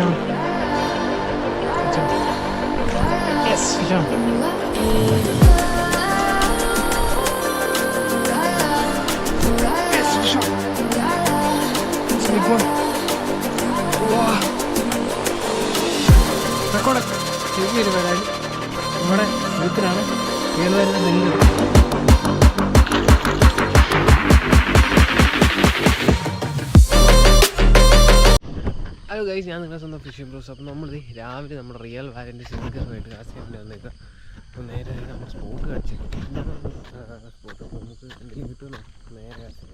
Fish hello guys ഞാൻ നിങ്ങളെ സ്വന്തം ഫിഷ് ബ്രൂസ്. അപ്പം നമ്മൾ രാവിലെ നമ്മുടെ റിയൽ വാലന്റെ സിംഗറുമായിട്ട് കാസ്റ്റ് ചെയ്യാൻ വന്നേക്കാം അപ്പോൾ നേരെ നമ്മൾ സ്പോട്ട് കാണിച്ചു. സ്പോട്ട്. അപ്പോൾ നമുക്ക് എന്തെങ്കിലും കിട്ടുമല്ലോ നേരെ കാസ്റ്റ്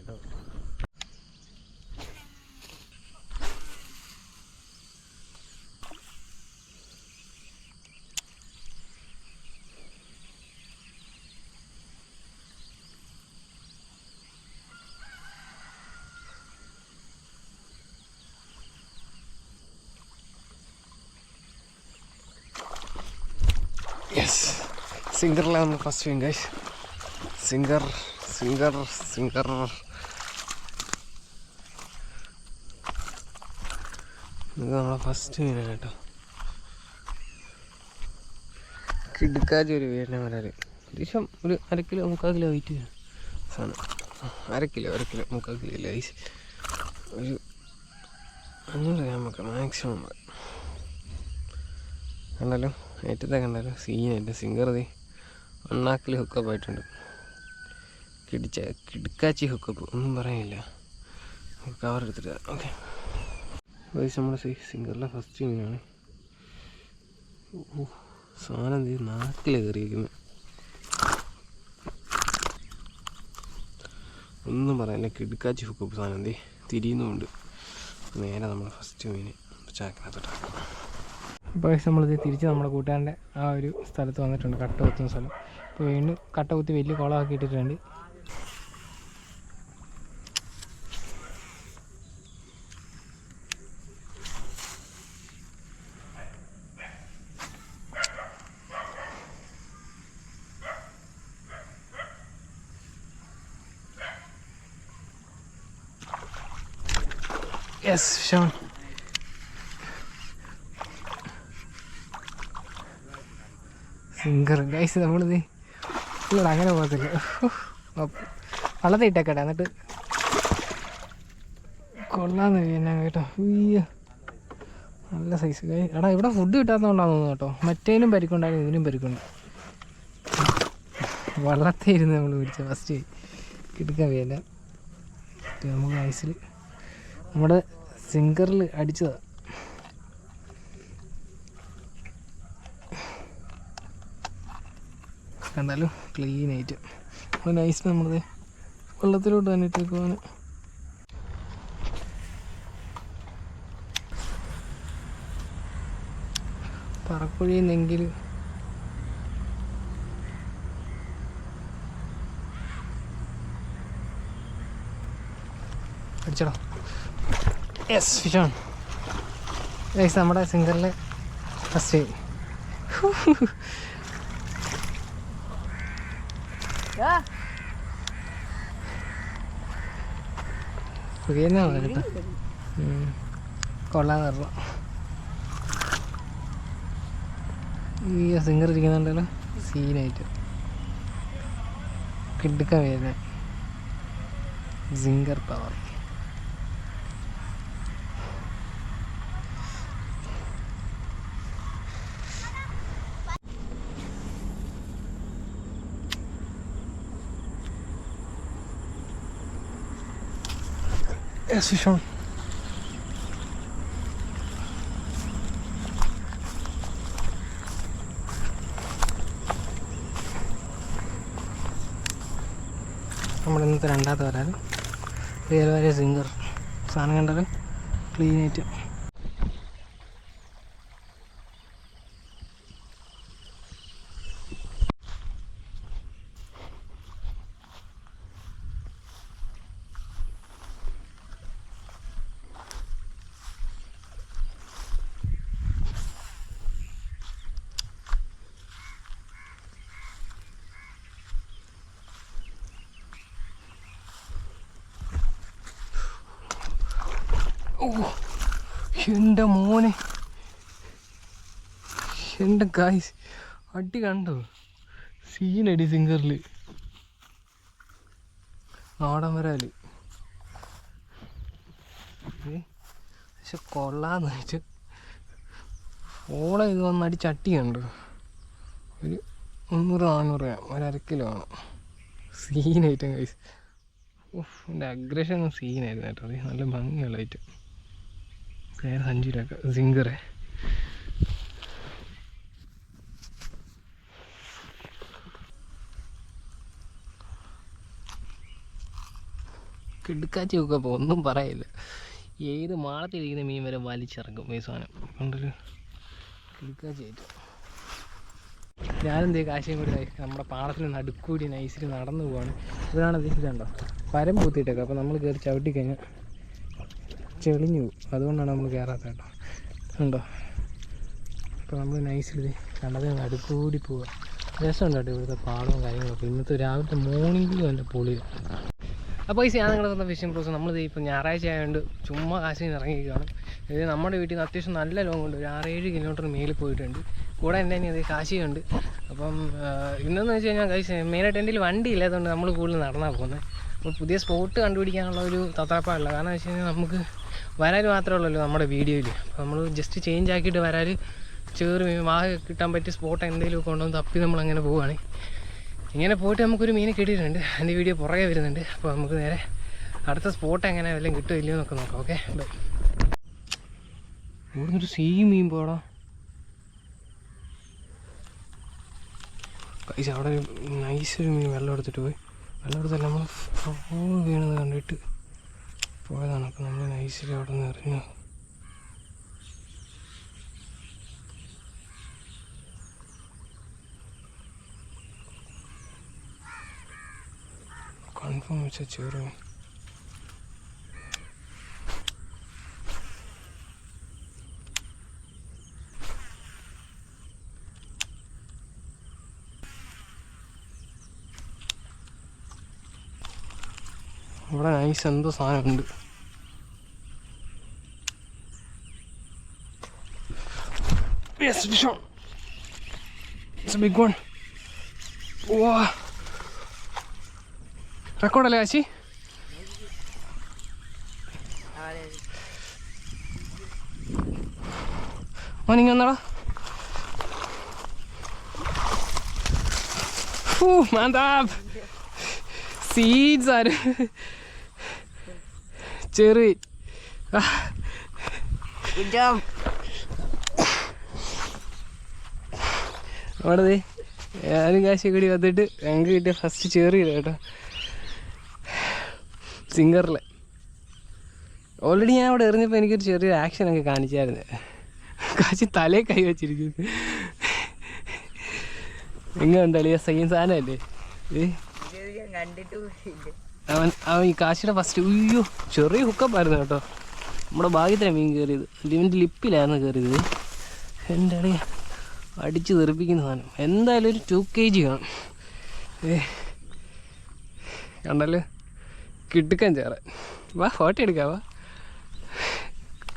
യെസ് സിംഗറിലാണ് നമ്മൾ ഫസ്റ്റ് ചെയ്യും ഗൈസ് സിംഗർ സിംഗർ സിംഗർ ഇത് നമ്മളെ ഫസ്റ്റ് മീനാണ് കേട്ടോ കിടുക്കാജ് ഒരു വീടിനെ വരാൽ ഏകദേശം ഒരു അര കിലോ മുക്കാൽ കിലോ വെയിറ്റ് സാധനം അര കിലോ അര കിലോ മുക്കാൽ കിലോ ഇല്ല ഐസ് ഒരു അഞ്ഞൂറ് നമുക്ക് മാക്സിമം കണ്ടല്ലോ ഏറ്റത്തെ കണ്ടല്ലോ സീനായിട്ട് സിംഗർ ദേ ഒണ്ണാക്കിൽ ഹുക്കപ്പ് ആയിട്ടുണ്ട്. കിടിച്ച കിടക്കാച്ചി ഹുക്കപ്പ് ഒന്നും പറയാനില്ല കവർ എടുത്തിട്ട് ഓക്കെ വൈസ് നമ്മുടെ സിംഗറിലെ ഫസ്റ്റ് മീനാണ് ഓ സാധനം എന്ത് നാക്കിൽ കയറിയിരിക്കുന്നു. ഒന്നും പറയാനില്ല കിടക്കാച്ചി ഹുക്കപ്പ് സാധനം എന്ത് തിരിയുന്നുമുണ്ട്. നേരെ നമ്മുടെ ഫസ്റ്റ് മീൻ ചാക്കിനകത്തോട്ടാക്കാം ഇപ്പോൾ നമ്മളിത് തിരിച്ച് നമ്മുടെ കൂട്ടുകാരന്റെ ആ ഒരു സ്ഥലത്ത് വന്നിട്ടുണ്ട് കട്ട കുത്തുന്ന സ്ഥലം. ഇപ്പോൾ വീണ്ടും കട്ട കുത്തി വലിയ കുളമാക്കി ഇട്ടിട്ടുണ്ട്. യെസ് ഷോൺ സിംഗർ ഗൈസ് നമ്മളിത് ഇല്ല അങ്ങനെ പോകത്തില്ല. വളരെ ഇട്ടേക്കട്ടെ എന്നിട്ട് കൊള്ളാന്ന് പിന്നെ കേട്ടോ. അയ്യോ നല്ല സൈസ് എടാ ഇവിടെ ഫുഡ് കിട്ടാത്തതുകൊണ്ടാന്ന് തോന്നുന്നു കേട്ടോ. മറ്റേനും പരിക്കുണ്ടായിരുന്നു ഇതിനും പരിക്കുണ്ട്. വള്ളത്തെ ഇരുന്ന് നമ്മൾ പിടിച്ച ഫസ്റ്റ് കിടക്കാൻ വേല നമുക്ക് ഐസിൽ നമ്മുടെ സിംഗറിൽ അടിച്ചതാണ് കണ്ടാലും ക്ലീൻ ആയിട്ട്. അപ്പോൾ നൈസ് നമ്മളത് വെള്ളത്തിലോട്ട് തന്നെ ഇട്ടേക്കുവാൻ പറക്കുഴിയെന്നെങ്കിൽ അടിച്ചടോ. യെസ് ഫിഷോൺ നമ്മുടെ സിംഗറിലെ ഫസ്റ്റ് സുഖിയെന്നാണ് കേട്ടോ. പറഞ്ഞു. ഈ സിംഗർ ഇരിക്കുന്നുണ്ടല്ലോ സീനായിട്ട്. കിടുക്കാൻ വരുന്നത്. Singer power Yes, schon. നമ്മുടെ ഇന്നത്തെ രണ്ടാമത്തെ വരാറ്. റിയൽ വരെ സിംഗർ സാധനം കണ്ടത് ക്ലീൻ ആയിട്ട്. എന്റെ മോനെ. എന്റെ ഗായ്സ് അടി കണ്ടോ? സീനടി സിംഗറിൽ നാടൻ വരാൽ. പക്ഷെ കൊള്ളാന്ന് വെച്ച് ഓളെ ഇത് വന്ന് ചട്ടി കണ്ടു? ഒരു മുന്നൂറ് നാന്നൂറ് ഗ്രാം ഒരു അര കിലോ ആണ്. സീനായിട്ടും കൈസ് എന്റെ അഗ്രഷൻ സീനായിരുന്നു കേട്ടോ. നല്ല ഭംഗിയുള്ള ഐറ്റം പേര് സഞ്ചിയിലൊക്കെ. സിംഗറെ കിടുക്കാച്ചി ഒക്കെ ഒന്നും പറയില്ല. ഏത് മാളത്തിലിരിക്കുന്ന മീൻ വരെ വലിച്ചിറക്കും ഈ സാധനം. കൊണ്ടൊരു കിടുക്കാച്ചി ആയിട്ട് ഞാനെന്തേ കാശിയും കൂടി നമ്മുടെ പാടത്തിന് നടുക്കൂടി നൈസിൽ നടന്നു പോവാണ്. ഇതാണ് ഇതുണ്ടോ? പരം പൂത്തിയിട്ടൊക്കെ. അപ്പോൾ നമ്മൾ കയറി ചവിട്ടി കഴിഞ്ഞാൽ ചെളിഞ്ഞു പോകും അതുകൊണ്ടാണ് നമ്മൾ കയറാത്ത കേട്ടോ. ഉണ്ടോ അപ്പോൾ നമ്മൾ നൈസിൽ കണ്ടതിന് അടുക്കൂടി പോവുക രസമുണ്ട് കേട്ടോ ഇവിടുത്തെ പാടവും കാര്യങ്ങളൊക്കെ. ഇന്നത്തെ രാവിലത്തെ മോർണിംഗിലും എന്റെ പൊളിയാണ് അപ്പോൾ ഈ ഞാൻ നിങ്ങളുടെ തന്നെ ഫിഷിംഗ് പ്രോസ് നമ്മൾ ഇപ്പോൾ ഞായറാഴ്ച ആയതുകൊണ്ട് ചുമ്മാ കാശിന് ഇറങ്ങിയിരിക്കുകയാണ് ഇത് നമ്മുടെ വീട്ടിൽ നിന്ന് അത്യാവശ്യം നല്ല ലോങ് ഉണ്ട്. ഒരു ആറേഴ് കിലോമീറ്റർ മേലിൽ പോയിട്ടുണ്ട്. കൂടെ എന്റെ തന്നെ അത് കാശിയുണ്ട്. അപ്പം ഇന്നെന്ന് വെച്ച് കഴിഞ്ഞാൽ കാശ് മെയിനായിട്ട് എന്റെ വണ്ടി ഇല്ലാത്തതുകൊണ്ട് നമ്മൾ കൂടുതൽ നടന്നാണ് പോകുന്നത് അപ്പോൾ പുതിയ സ്പോട്ട് കണ്ടുപിടിക്കാനുള്ള ഒരു തത്രപ്പാടില്ല കാരണം വെച്ച് കഴിഞ്ഞാൽ നമുക്ക് വരാൻ മാത്രമേ ഉള്ളൂ നമ്മുടെ വീഡിയോയിൽ അപ്പോൾ നമ്മൾ ജസ്റ്റ് ചേഞ്ച് ആക്കിയിട്ട് വരാൻ ചേറ് വാ കിട്ടാൻ പറ്റിയ സ്പോട്ട് എന്തെങ്കിലുമൊക്കെ കൊണ്ടുവന്ന് തപ്പി നമ്മൾ അങ്ങനെ പോവുകയാണ് ഇങ്ങനെ പോയിട്ട് നമുക്കൊരു മീനെ കിട്ടിയിട്ടുണ്ട്. അതിന്റെ വീഡിയോ പുറകെ വരുന്നുണ്ട്. അപ്പോൾ നമുക്ക് നേരെ അടുത്ത സ്പോട്ട് എങ്ങനെ വല്ലതും കിട്ടുമില്ലയോ എന്നൊക്കെ നോക്കാം. ഓക്കെ ബൈ ഇവിടുന്ന് ഒരു സീ മീൻ പോടാ. കഴിച്ച് അവിടെ ഒരു നൈസ് ഒരു മീൻ വെള്ളം എടുത്തിട്ട് പോയി. വെള്ളം എടുത്തല്ല നമ്മൾ വീണത് കണ്ടിട്ട്. പോയതാണ് അപ്പോൾ നമ്മൾ നൈസിൽ അവിടെ നിന്ന് എറിഞ്ഞു. കൺഫേം വെച്ചാൽ ചെറു നൈസ് എന്തോ സാധനമുണ്ട് Yes, fish on. It's a big one. Wow. റെക്കോർഡല്ലേ ആശി മോനിങ് വന്നടാ ഓ മാന്താബ് സീഡ്സ് ആര് ചെറി. അവിടെ ഞാനും കാശി കൂടി വന്നിട്ട് ഞങ്ങൾക്ക് കിട്ടിയ ഫസ്റ്റ് ചെറിയില്ല കേട്ടോ. സിംഗറിലെ ഓൾറെഡി ഞാൻ അവിടെ എറിഞ്ഞപ്പോൾ എനിക്കൊരു ചെറിയൊരു ആക്ഷനൊക്കെ കാണിച്ചായിരുന്നു. കാശി തലേ കൈ വെച്ചിരിക്കുന്നു. എങ്ങനെയുണ്ട് അളിയ സെയിം സാധനമല്ലേ? ഏ കണ്ടിട്ട്. അവൻ അവൻ ഈ കാശിയുടെ ഫസ്റ്റ് അയ്യോ ചെറിയ ഹുക്കപ്പായിരുന്നു കേട്ടോ. നമ്മുടെ ഭാഗ്യത്തിലാണ് മീൻ കയറിയത് ഇവന്റെ ലിപ്പിലായിരുന്നു കയറിയത് എന്റെ അടി അടിച്ച് തെറിപ്പിക്കുന്ന സാധനം. എന്തായാലും ഒരു ടു കെ ജി കാണും ഏ കണ്ടല്ലോ? കിട്ടുക്കാൻ ചേറെ വാ ഫോട്ടോ എടുക്കാം വാ.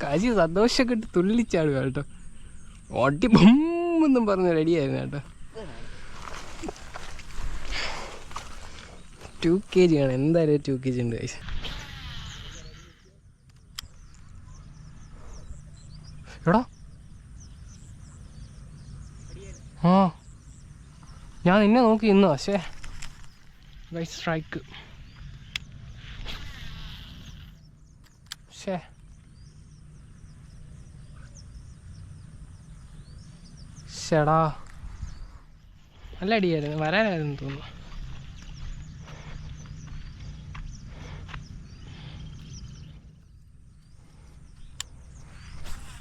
കാശി സന്തോഷമൊക്കെ ഇട്ട് തുള്ളിച്ചാടുക കേട്ടോ. ഓട്ടി ബൊമ്മെന്നും പറഞ്ഞ് റെഡിയായിരുന്നു കേട്ടോ. ടു കെ ജി ആണ്. എന്തായാലും ടു കെ ജി ഉണ്ട്. എടാ. ആ. ഞാൻ നിന്നെ നോക്കി ഇന്ന് പക്ഷേ. ഗൈസ് സ്ട്രൈക്ക് ശേ ശടാ നല്ല അടിയായിരുന്നു. വരാനായിരുന്നു തോന്നുന്നു.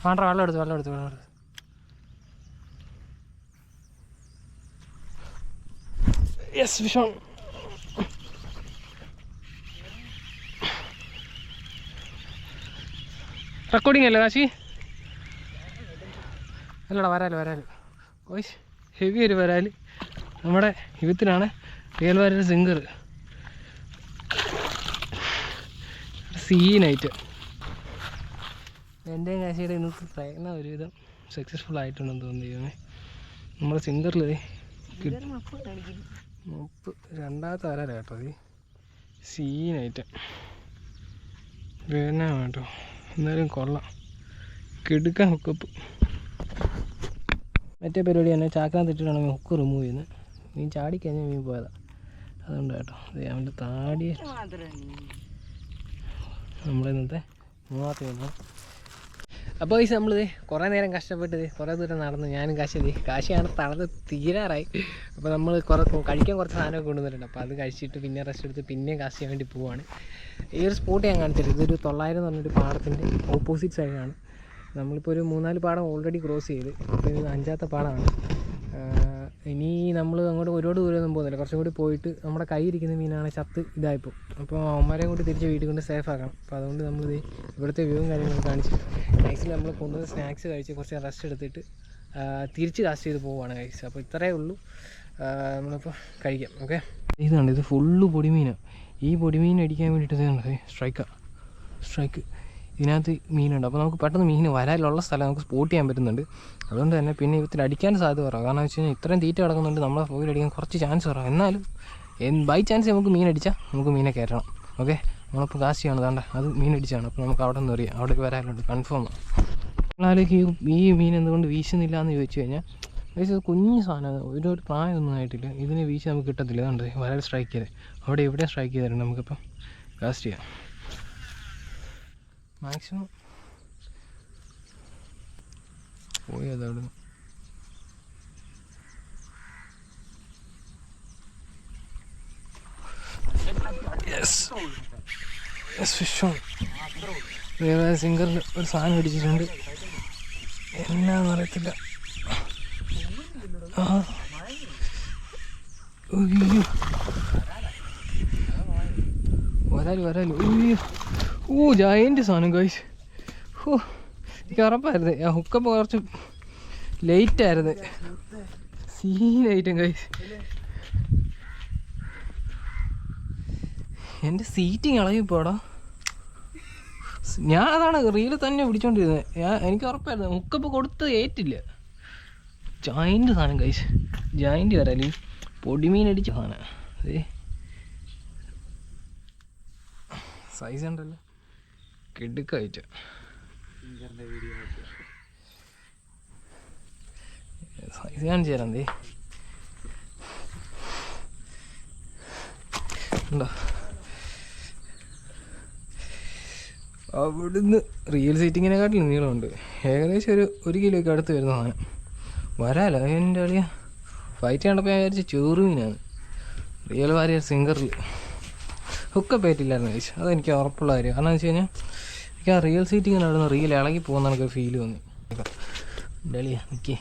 വേണ്ട വെള്ളം എടുത്ത് വെള്ളം എടുത്ത് വെള്ളം എടുത്ത്. യെസ് വിഷോൺ റെക്കോർഡിംഗ് അല്ലേ കാശി? അല്ലടാ വരാൽ വരാൽ. ഓയ്സ് ഹെവി ഒരു വരാൽ. നമ്മുടെ യുവത്തിനാണ് റിയൽ വരൽ സിംഗർ സീനായിട്ട് എന്റെയും കാശിയുടെ ഇന്നത്തെ പ്രയത്നം ഒരുവിധം സക്സസ്ഫുൾ ആയിട്ടുണ്ടെന്ന് ദൈവമേ നമ്മുടെ സിംഗറിൽ മുപ്പ്. രണ്ടാമത്തെ ആരാ കേട്ടോ അത് സീനായിട്ട്. വേദന കേട്ടോ എന്നാലും കൊള്ളാം. കിടുക്കാൻ ഹുക്കപ്പ് മറ്റേ പരിപാടി തന്നെ ചാക്കാൻ തെറ്റിട്ടാണ് ഹുക്ക് റിമൂവ് ചെയ്യുന്നത് മീൻ ചാടിക്കഴിഞ്ഞാൽ മീൻ പോയതാ. അതുകൊണ്ട് കേട്ടോ ദേ അവന്റെ താടി നമ്മുടെ ഇന്നത്തെ മൂന്നാമത്തെ അപ്പോൾ ഈ നമ്മൾ കുറേ നേരം കഷ്ടപ്പെട്ടത് കുറേ ദൂരം നടന്ന് ഞാനും കാശി കാശിയാണ് തളർന്ന് തീരാറായി. അപ്പോൾ നമ്മൾ കുറേ കഴിക്കാൻ കുറച്ച് സാധനമൊക്കെ കൊണ്ടുവന്നിട്ടുണ്ട്. അപ്പോൾ അത് കഴിച്ചിട്ട് പിന്നെ റെസ്റ്റ് എടുത്ത് പിന്നെ കാശ് ചെയ്യാൻ വേണ്ടി പോവാണ്. ഈ ഒരു സ്പോട്ട് ഞാൻ കാണിച്ചിട്ട് ഇതൊരു തൊള്ളായിരം എന്ന് പറഞ്ഞൊരു പാടത്തിന്റെ ഓപ്പോസിറ്റ് സൈഡാണ് നമ്മളിപ്പോൾ ഒരു മൂന്നാൽ പാടം ഓൾറെഡി ക്രോസ് ചെയ്ത്. ഇപ്പോൾ ഇത് അഞ്ചാമത്തെ പാടമാണ് ഇനി നമ്മൾ അങ്ങോട്ട് ഒരുപാട് ദൂരമൊന്നും പോകുന്നില്ല. കുറച്ചും കൂടി പോയിട്ട് നമ്മുടെ കൈ ഇരിക്കുന്ന മീനാണ് ചത്ത് ഇതായിപ്പോൾ അപ്പോൾ അവന്മാരെ കൂടി തിരിച്ച് വീട്ടിൽ കൊണ്ട് സേഫ് ആക്കണം. അപ്പോൾ അതുകൊണ്ട് നമ്മൾ ഇവിടുത്തെ വ്യൂവും കാര്യങ്ങളും കാണിച്ച് നെക്സ്റ്റ് നമ്മൾ കൊണ്ടുവന്ന് സ്നാക്സ് കഴിച്ച് കുറച്ച് റെസ്റ്റ് എടുത്തിട്ട് തിരിച്ച് കാസ്റ്റ് ചെയ്ത് പോവുകയാണ് കഴിച്ച് അപ്പോൾ ഇത്രയേ ഉള്ളൂ. നമ്മളിപ്പോൾ കഴിക്കാം. ഓക്കെ ഇതാണ് ഇത് ഫുള്ള് പൊടിമീനാണ് ഈ പൊടിമീൻ അടിക്കാൻ വേണ്ടിയിട്ട് ഇതാണ് സ്ട്രൈക്കാണ് സ്ട്രൈക്ക് ഇതിനകത്ത് മീനുണ്ട്. അപ്പോൾ നമുക്ക് പെട്ടെന്ന് മീൻ വരാനുള്ള സ്ഥലം നമുക്ക് സ്പോട്ട് ചെയ്യാൻ പറ്റുന്നുണ്ട്. അതുകൊണ്ട് തന്നെ പിന്നെ ഇത്തിരി അടിക്കാൻ സാധ്യത കുറവാണ് കാരണം വെച്ച് കഴിഞ്ഞാൽ ഇത്രയും തീറ്റ കിടക്കുന്നുണ്ട് നമ്മളെ ഫോയിൽ അടിക്കാൻ കുറച്ച് ചാൻസ് കുറവാണ് എന്നാലും ബൈ ചാൻസ് നമുക്ക് മീൻ അടിച്ചാൽ നമുക്ക് മീനെ കയറ്റണം. ഓക്കെ നമ്മളിപ്പോൾ കാശ് ചെയ്യണം താണ്ട അത് മീൻ അടിച്ചാണ്. അപ്പോൾ നമുക്ക് അവിടെ നിന്ന് അറിയാം. അവിടേക്ക് വരാനുണ്ട് കൺഫേം എന്നാലും ഈ ഈ മീൻ എന്തുകൊണ്ട് വീശുന്നില്ല എന്ന് ചോദിച്ചു കഴിഞ്ഞാൽ ഇത് കുഞ്ഞു സാധനം ഒരു ഒരു പ്രായമൊന്നും ആയിട്ടില്ല. ഇതിനെ വീശി നമുക്ക് കിട്ടത്തില്ല. അതുകൊണ്ട് വരാൽ സ്ട്രൈക്ക് ചെയ്തേ അവിടെ എവിടെ സ്ട്രൈക്ക് ചെയ്തിട്ടുണ്ട് നമുക്കിപ്പം കാസ്റ്റ് ചെയ്യാം. മാക്സിമം പോയി അത് അവിടെ യെസ് യെസ് ഫിഷ് ഓൺ വേറെ സിംഗറിൽ ഒരു സാധനം പിടിച്ചിട്ടുണ്ട്. എന്നാന്ന് അറിയത്തില്ല വരാൽ വരാൽ. ഓ ജയന്റെ സാധനം ഗൈസ് ഓ എനിക്ക് ഉറപ്പായിരുന്നു. ആ ഹുക്കപ്പ് കുറച്ച് ലേറ്റ് ആയിരുന്നു. സീനായിട്ടും കൈ എന്റെ സീറ്റിങ് ഇളകി പോടാ ഞാൻ അതാണ് റീൽ തന്നെ പിടിച്ചോണ്ടിരുന്നത്. ഞാൻ എനിക്ക് ഉറപ്പായിരുന്നു. ഹുക്കപ്പ് കൊടുത്ത് ഏറ്റില്ല. ജോയിന്റ് സാധനം കഴിച്ച് ജോയിന്റ് വരാൽ പൊടിമീൻ അടിച്ച സാധനം. അതേ സൈസ് ഉണ്ടല്ലോ. കിടുക്കായിട്ട്. സൈസ് കാണിച്ചു തരാം ദേ. ഉണ്ടോ? അവിടുന്ന് റിയൽ സീറ്റിങ്ങിനെക്കാട്ടിലും നീളമുണ്ട്. ഏകദേശം ഒരു ഒരു കിലോയ്ക്ക് അടുത്ത് വരുന്ന സാധനം. വരാലോ എന്റെ അളിയ. ഫൈറ്റ് കണ്ടപ്പോൾ ഞാൻ വിചാരിച്ച ചെറുമീനാണ് റിയൽ വാരിയർ സിംഗറിൽ ഒക്കെ പറ്റില്ലായിരുന്നു ചോദിച്ചു അതെനിക്ക് ഉറപ്പുള്ള കാര്യം. കാരണം വെച്ച് കഴിഞ്ഞാൽ എനിക്ക് ആ റിയൽ സീറ്റിങ്ങിന് അവിടെ നിന്ന് റിയൽ ഇളകി പോകുന്ന എനിക്ക് ഫീൽ തോന്നി ഡലിയ നിൽക്കേ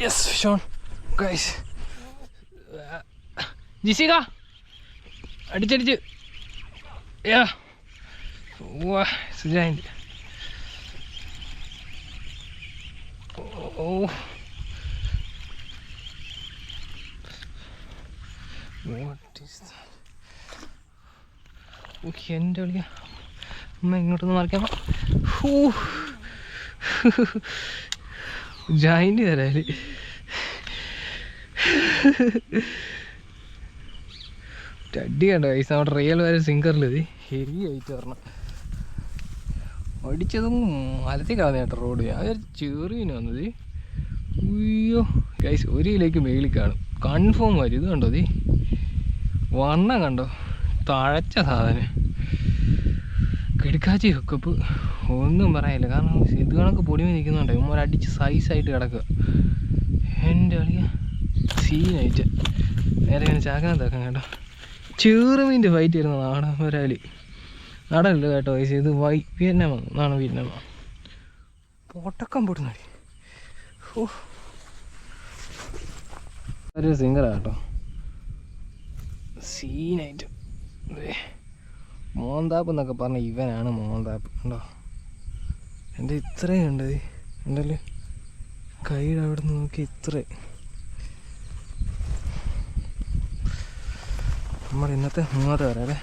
യെസ് ഷോൺ ഗൈസ് ജിസിക അടിച്ചടിച്ച്. യാ വാ സുജായിന്റെ ഓ വാട്ട് ഈസ് ഓക്കെ എന്റെ കളിയ അമ്മ ഇങ്ങോട്ടൊന്ന് മറിക്കാം ജായിന്റ് തരാൽ അടി കണ്ട പൈസ അവിടെ റിയൽ വരെ സിംഗറിൽ ഇത്. ഹെവി ആയിട്ട് വരണം അടിച്ചതും മലത്തി കളഞ്ഞ കേട്ടോ റോഡ് ഞാൻ വിചാരിച്ചു ചെറിയന് വന്നത് അയ്യോ. ഗൈസ് ഒരു കിലോയ്ക്ക് മേളിൽ കാണും. കൺഫേം വരും. ഇത് കണ്ടോ ഇത്? വണ്ണം കണ്ടോ? തഴച്ച സാധനം. കിടക്കാച്ചി ഹുക്കപ്പ് ഒന്നും പറയാനില്ല. കാരണം ഇത് കണക്ക് പൊടിമ നിൽക്കുന്നുണ്ട് ഇമ്മ അടിച്ച് സൈസായിട്ട് കിടക്കുക. എന്റെ അളിയ സീനായിട്ട് നേരെ ഇങ്ങനെ ചാക്കിനകത്താക്കാം കേട്ടോ. ചെറുമീന്റെ ഫൈറ്റ് വരുന്ന നാടൻ വരാൽ നാടനല്ല കേട്ടോ വയസ്സ് ഇത് വൈ വിയറ്റ്നാമാണ് വീരനെ വന്നു. പൊട്ടക്കം പൊട്ടുന്നടി. ഓ ഒരു സിംഗറാണ് കേട്ടോ. സീനായിട്ട് മോന്താപ്പ് എന്നൊക്കെ പറഞ്ഞ ഇവനാണ് മോന്താപ്പ് കണ്ടോ? എന്റെ ഇത്രയും ഉണ്ട്. എന്തായാലും കൈയുടെ അവിടെ നിന്ന് നോക്കി ഇത്ര നമ്മുടെ ഇന്നത്തെ മൂന്നാമത്തെ വരാം അല്ലേ?